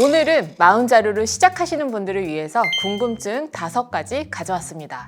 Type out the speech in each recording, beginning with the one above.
오늘은 마운자루를 시작하시는 분들을 위해서 궁금증 다섯 가지 가져왔습니다.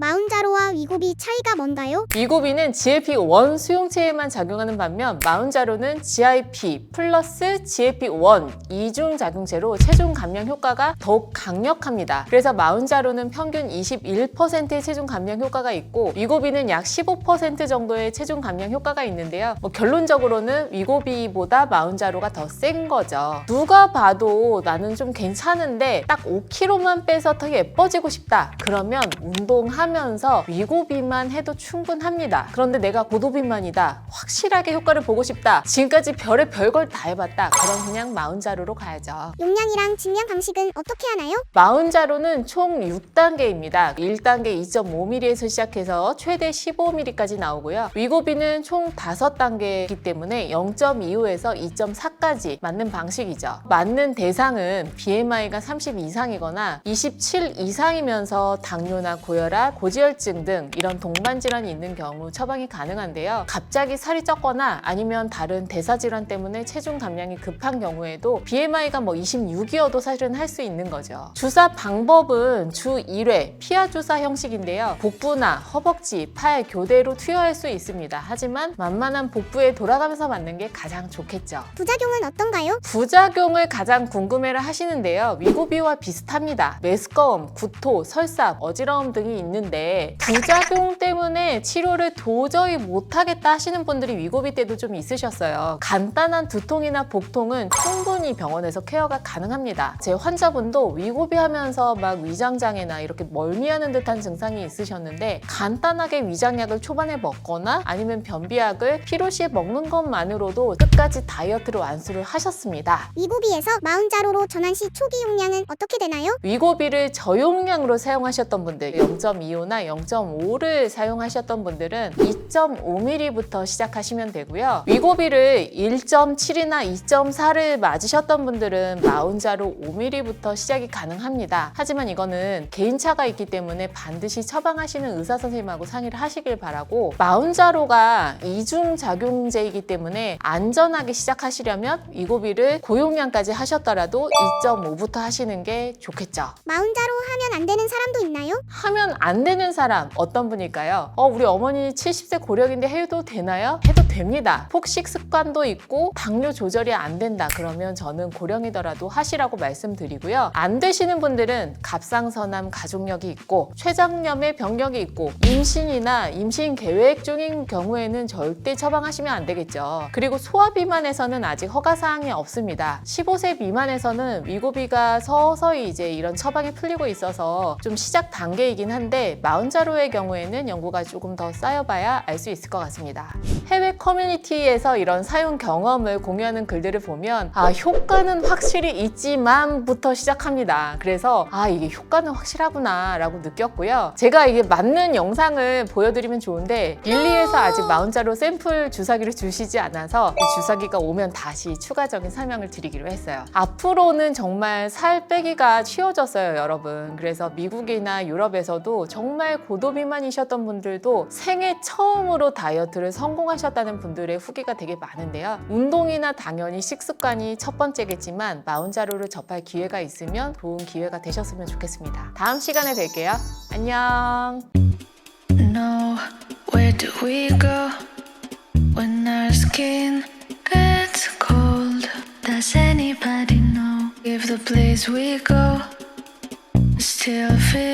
마운자로와 위고비 차이가 뭔가요? 위고비는 GLP-1 수용체에만 작용하는 반면 마운자로는 GIP 플러스 GLP-1 이중 작용체로 체중 감량 효과가 더욱 강력합니다. 그래서 마운자로는 평균 21%의 체중 감량 효과가 있고 위고비는 약 15% 정도의 체중 감량 효과가 있는데요. 뭐 결론적으로는 위고비보다 마운자로가 더 센 거죠. 누가 봐도 나는 좀 괜찮은데 딱 5kg만 빼서 더 예뻐지고 싶다. 그러면 운동하면 서 위고비만 해도 충분합니다. 그런데 내가 고도비만이다. 확실하게 효과를 보고 싶다. 지금까지 별의 별걸 다 해봤다. 그럼 그냥 마운자루로 가야죠. 용량이랑 증량 방식은 어떻게 하나요? 마운자로는 총 6단계입니다. 1단계 2.5mm에서 시작해서 최대 15mm까지 나오고요. 위고비는 총 5단계이기 때문에 0.25에서 2.4까지 맞는 방식이죠. 맞는 대상은 BMI가 30 이상이거나 27 이상이면서 당뇨나 고혈압, 고지혈증 등 이런 동반 질환이 있는 경우 처방이 가능한데요. 갑자기 살이 쪘거나 아니면 다른 대사 질환 때문에 체중 감량이 급한 경우에도 BMI가 뭐 26이어도 사실은 할 수 있는 거죠. 주사 방법은 주 1회 피하 주사 형식인데요. 복부나 허벅지, 팔 교대로 투여할 수 있습니다. 하지만 만만한 복부에 돌아가면서 맞는 게 가장 좋겠죠. 부작용은 어떤가요? 부작용을 가장 궁금해를 하시는데요. 위고비와 비슷합니다. 메스꺼움, 구토, 설사, 어지러움 등이 있는 데 부작용 때문에 치료를 도저히 못하겠다 하시는 분들이 위고비 때도 좀 있으셨어요. 간단한 두통이나 복통은 충분히 병원에서 케어가 가능합니다. 제 환자분도 위고비 하면서 막 위장장애나 이렇게 멀미하는 듯한 증상이 있으셨는데 간단하게 위장약을 초반에 먹거나 아니면 변비약을 필요시에 먹는 것만으로도 끝까지 다이어트를 완수를 하셨습니다. 위고비에서 마운자로로 전환 시 초기 용량은 어떻게 되나요? 위고비를 저용량으로 사용하셨던 분들 0.25나 0.5를 사용하셨던 분들은 2.5mm부터 시작하시면 되고요. 위고비를 1.7이나 2.4를 맞으셨던 분들은 마운자로 5mm부터 시작이 가능합니다. 하지만 이거는 개인차가 있기 때문에 반드시 처방하시는 의사 선생님하고 상의를 하시길 바라고 마운자로가 이중 작용제이기 때문에 안전하게 시작하시려면 위고비를 고용량까지 하셨더라도 2.5부터 하시는 게 좋겠죠. 마운자로 하면 안 되는 사람도 있나요? 하면 안 되는 사람 어떤 분일까요? 어, 우리 어머니 70세 고령인데 해도 되나요? 해도 됩니다. 폭식 습관도 있고 당뇨 조절이 안 된다. 그러면 저는 고령이더라도 하시라고 말씀드리고요. 안 되시는 분들은 갑상선암 가족력이 있고 췌장염의 병력이 있고 임신이나 임신 계획 중인 경우에는 절대 처방하시면 안 되겠죠. 그리고 소아 비만에서는 아직 허가 사항이 없습니다. 15세 미만에서는 위고비가 서서히 이제 이런 처방이 풀리고 있어서 좀 시작 단계이긴 한데 마흔자로의 경우에는 연구가 조금 더 쌓여봐야 알 수 있을 것 같습니다. 해외 커뮤니티에서 이런 사용 경험을 공유하는 글들을 보면 아 효과는 확실히 있지만부터 시작합니다. 그래서 아 이게 효과는 확실하구나 라고 느꼈고요. 제가 이게 맞는 영상을 보여드리면 좋은데 릴리에서 아직 마흔자로 샘플 주사기를 주시지 않아서 이 주사기가 오면 다시 추가적인 설명을 드리기로 했어요. 앞으로는 정말 살 빼기가 쉬워졌어요, 여러분. 그래서 미국이나 유럽에서도 정말 고도 비만이셨던 분들도 생애 처음으로 다이어트를 성공하셨다는 분들의 후기가 되게 많은데요. 운동이나 당연히 식습관이 첫 번째겠지만 마운자루를 접할 기회가 있으면 좋은 기회가 되셨으면 좋겠습니다. 다음 시간에 뵐게요. 안녕. know where do we go when our skin gets cold? Does anybody know if the place we go still feels?